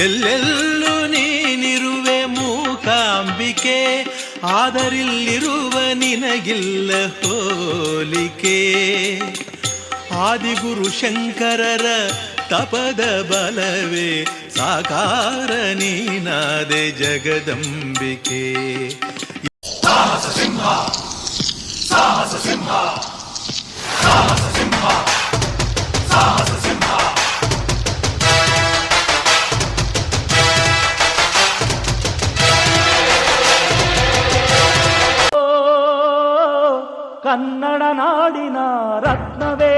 ಎಲ್ಲೆಲ್ಲೂ ನೀನಿರುವೆ ಮೂಕಾಂಬಿಕೆ ಆದರಿಲ್ಲಿರುವ ನಿನಗಿಲ್ಲ ಹೋಲಿಕೆ. ಆದಿಗುರು ಶಂಕರರ ತಪದ ಬಲವೇ ಸಾಕಾರ ನೀನಾದೆ ಜಗದಂಬಿಕೆ. ಕನ್ನಡ ನಾಡಿನ ರತ್ನವೇ.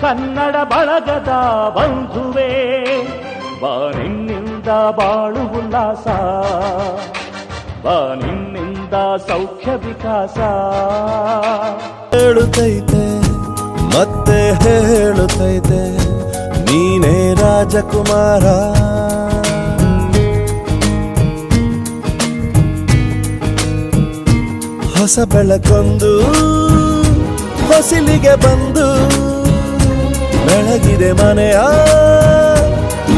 ಕನ್ನಡ ಬಳಗದ ಬಂಧುವೇ. ಬಾನಿನ್ನಿಂದ ಬಾಳು ಉಲ್ಲಾಸ. ಬಾನಿನ್ನಿಂದ ಸೌಖ್ಯ ವಿಕಾಸ. ಹೇಳುತ್ತೈತೆ, ಮತ್ತೆ ಹೇಳುತ್ತೈತೆ, ನೀನೇ ರಾಜಕುಮಾರ. ಹೊಸ ಬೆಳಕೊಂದು ಹೊಸಿಲಿಗೆ ಬಂದು ಬೆಳಗಿದೆ ಮನೆಯ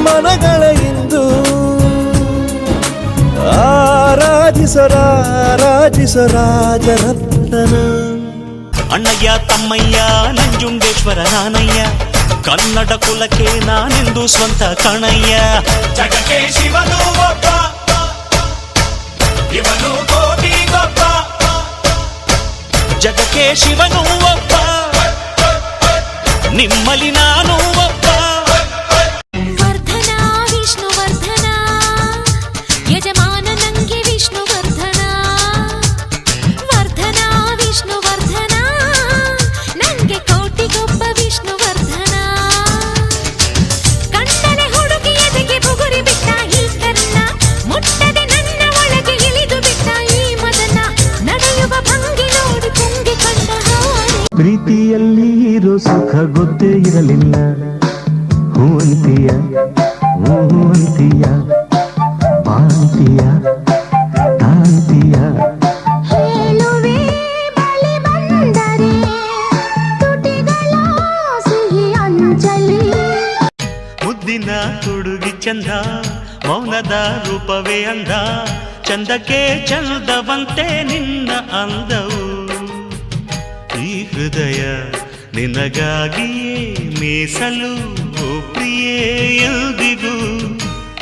ಮನಗಳ ಇಂದು ಆರಾಧಿಸರಾಜಿಸರಾಜರತ್ನ ಅಣ್ಣಯ್ಯ ತಮ್ಮಯ್ಯ ನಂಜುಂಡೇಶ್ವರ ನಾನಯ್ಯ ಕನ್ನಡ ಕುಲಕ್ಕೆ ನಾನೆಂದು ಸ್ವಂತ ಕಣಯ್ಯ ಜಗಕ್ಕೆ ಶಿವನು ಒಬ್ಬ ಇವನು శివ నువ్వప్ప నిమ్మలి నా నువ్వప్ప వర్ధనా విష్ణు వర్ధనా యజమాన ಪ್ರೀತಿಯಲ್ಲಿ ಇರೋ ಸುಖ ಗೊತ್ತೇ ಇರಲಿಲ್ಲ. ಹೂವಂತಿಯ ಹೂವಂತಿಯ ಪಾಂತಿಯ ಅಂಜಲಿ. ಮುದ್ದಿನ ಹುಡುಗಿ ಚಂದ ಮೌನದ ರೂಪವೇ ಅಂದ. ಚಂದಕ್ಕೆ ಚಂದವಂತೆ ನಿನ್ನ ಅಂದವು. ಹೃದಯ ನಿನಗಾಗಿಯೇ ಮೀಸಲು ಪ್ರಿಯೇ ಎಂದಿಗೂ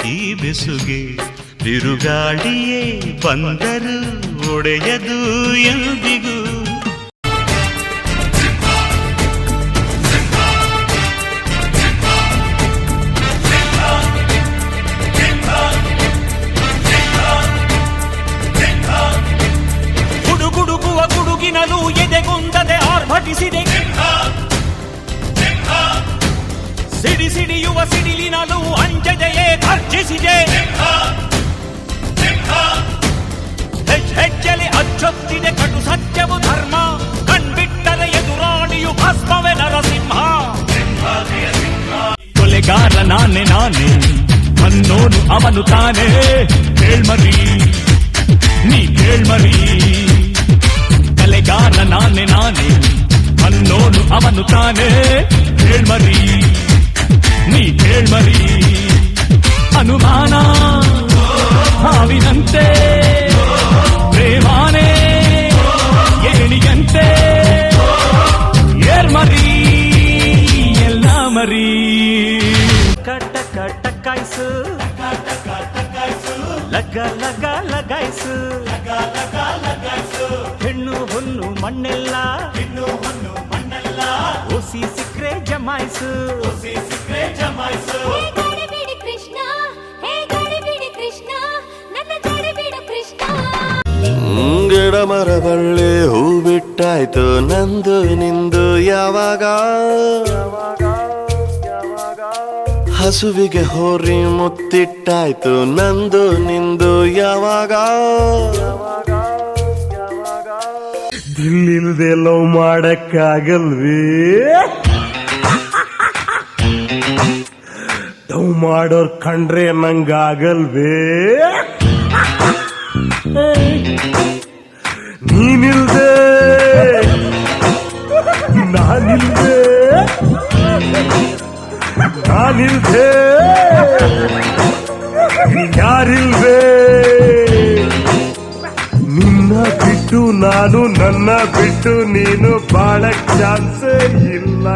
ಈ ಬೆಸುಗೆ ಬಿರುಗಾಳಿಯೇ ಬಂದರು ಒಡೆಯದು ಎಂದಿಗೂ. ಸಿಡಿ ಸಿಡಿಯುವ ಸಿಡಿಲಿನಲು ಅಂಜದೆಯೇ ಗರ್ಜಿಸಿದೆ ಹೆಜ್ ಹೆಜ್ಜೆಲೆ ಅಚ್ಚೊತ್ತಿದೆ ಕಟು ಸತ್ಯವು ಧರ್ಮ ಕಣ್ಬಿಟ್ಟರೆ ಎದುರಾಳಿಯು ಭಸ್ಮವೇ ನರಸಿಂಹ ಕೊಲೆಗಾರ ನಾನೇ ನಾನೇ ಅನ್ನೋನು ಅವನು ತಾನೇ ಕೇಳ್ಮರಿ ನೀ ಕೇಳ್ಮರಿ ಕಲೆಗಾರ ನಾನೇ ನಾನೇ ಅನ್ನೋನು ಅವನು ತಾನೇ ಹಾವಿನಂತೆ ಪ್ರೇಮಾನೇ ಏಣಿಯಂತೆ ಏರ್ಮರಿ ಎಲ್ಲ ಮರಿ ಕಟ್ಟ ಕಟ್ಟ ಕಾಯ್ಸು ಲಗ ಲಗ ಲಗಾಯ್ಸು ಹೆಣ್ಣು ಹೊನ್ನು ಮಣ್ಣೆಲ್ಲ ಹೆಣ್ಣು ಹೊನ್ನು ಮಣ್ಣೆಲ್ಲ ಓಸಿ ಸಿಕ್ರೆ ಜಮಾಯ್ಸು ಓಸಿ ಸಿಕ್ರೆ ಜಮಾಯ್ಸು ಬಳ್ಳಿ ಹೂ ಬಿಟ್ಟಾಯ್ತು, ನಂದು ನಿಂದು ಯಾವಾಗ? ಹಸುವಿಗೆ ಹೋರಿ ಮುತ್ತಿಟ್ಟಾಯ್ತು, ನಂದು ನಿಂದು ಯಾವಾಗ? ದಿಲ್ಲಿಲ್ದೆ ಲವ್ ಮಾಡಕ್ಕಾಗಲ್ವೇ? ಲವ್ ಮಾಡೋರ್ ಕಂಡ್ರೆ ನಂಗಾಗಲ್ವೇ? ನೀನಿಲ್ದೆ ನಾನಿಲ್ದೆ ನಾನಿಲ್ದೆ ಯಾರಿಲ್ವೇ? ನಿನ್ನ ಬಿಟ್ಟು ನಾನು ನನ್ನ ಬಿಟ್ಟು ನೀನು ಬಾಳಕ್ ಚಾನ್ಸೇ ಇಲ್ಲ.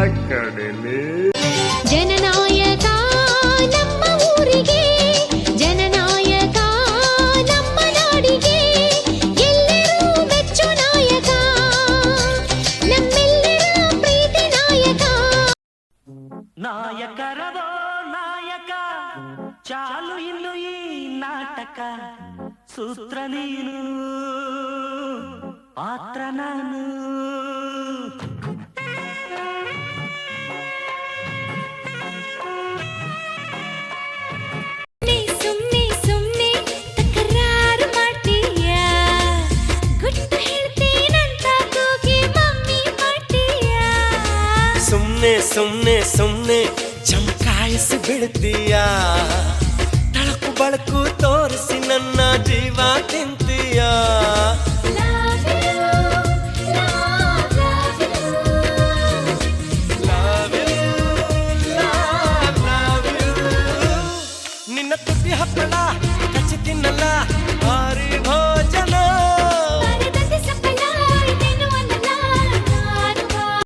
ನಾಯಕರದೋ ನಾಯಕ ಚಾಲು ಇನ್ನು ಈ ನಾಟಕ ಸೂತ್ರ ನೀನು ಪಾತ್ರ ನಾನು सुनने सुनने चमका इस बिड़तिया।